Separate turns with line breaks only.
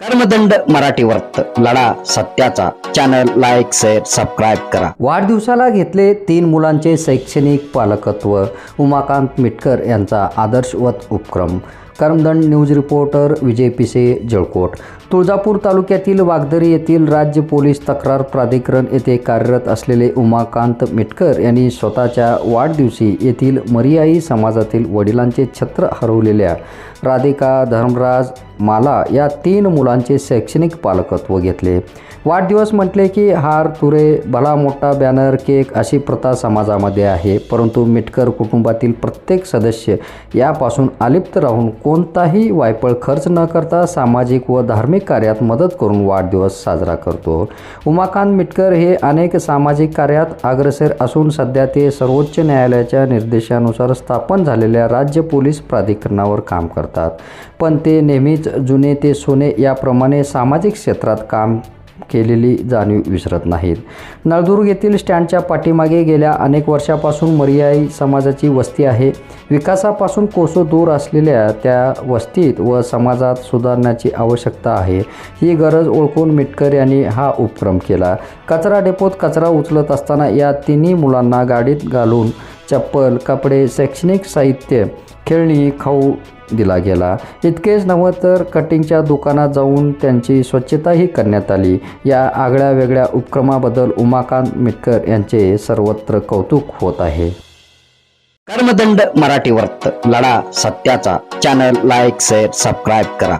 कर्मदंड मराठी वर्त लढा सत्याचा. चॅनल लाईक शेअर सबस्क्राईब करा.
वाढदिवसाला घेतले तीन मुलांचे शैक्षणिक पालकत्व. उमाकांत मिटकर यांचा आदर्शवत उपक्रम. कर्मदंड न्यूज रिपोर्टर विजय पिसे जळकोट. तुळजापूर तालुक्यातील वागदरी येथील राज्य पोलीस तक्रार प्राधिकरण येथे कार्यरत असलेले उमाकांत मिटकर यांनी स्वतःच्या वाढदिवशी येथील मरियाई समाजातील वडिलांचे छत्र हरवलेल्या राधिका धर्मराज माला या तीन मुलांचे शैक्षणिक पालकत्व घेतले. वाढदिवस म्हटले की हार तुरे भला मोठा बॅनर केक अशी प्रथा समाजामध्ये आहे. परंतु मिटकर कुटुंबातील प्रत्येक सदस्य यापासून अलिप्त राहून कोणताही वायपळ खर्च न करता सामाजिक व धार्मिक कार्यात मदत करून वाढदिवस साजरा करतो. उमाकांत मिटकर हे अनेक सामाजिक कार्यात अग्रसर असून सध्या ते सर्वोच्च न्यायालयाच्या निर्देशानुसार स्थापन झालेल्या राज्य पोलीस प्राधिकरणावर काम करतात. पण ते नेहमीच जुने ते सोने याप्रमाणे सामाजिक क्षेत्रात काम केलेली जाणीव विसरत नाहीत. नळदुर्ग येथील स्टँडच्या पाठीमागे गेल्या अनेक वर्षापासून मर्यायी समाजाची वस्ती आहे. विकासापासून कोसो दूर असलेल्या त्या वस्तीत व समाजात सुधारण्याची आवश्यकता आहे. ही गरज ओळखून मिटकर यांनी हा उपक्रम केला. कचरा डेपोत कचरा उचलत असताना या तिन्ही मुलांना गाडीत घालून चप्पल कपडे शैक्षणिक साहित्य खेळणी खाऊ दिला गेला. इतकेच नव्हे तर कटिंगच्या दुकानात जाऊन त्यांची स्वच्छताही करण्यात आली. या आगळ्या वेगळ्या उपक्रमाबद्दल उमाकांत मिटकर यांचे सर्वत्र कौतुक होत आहे.
कर्मदंड मराठी वर्त. लढा सत्याचा. चॅनल लाईक शेअर सबस्क्राईब करा.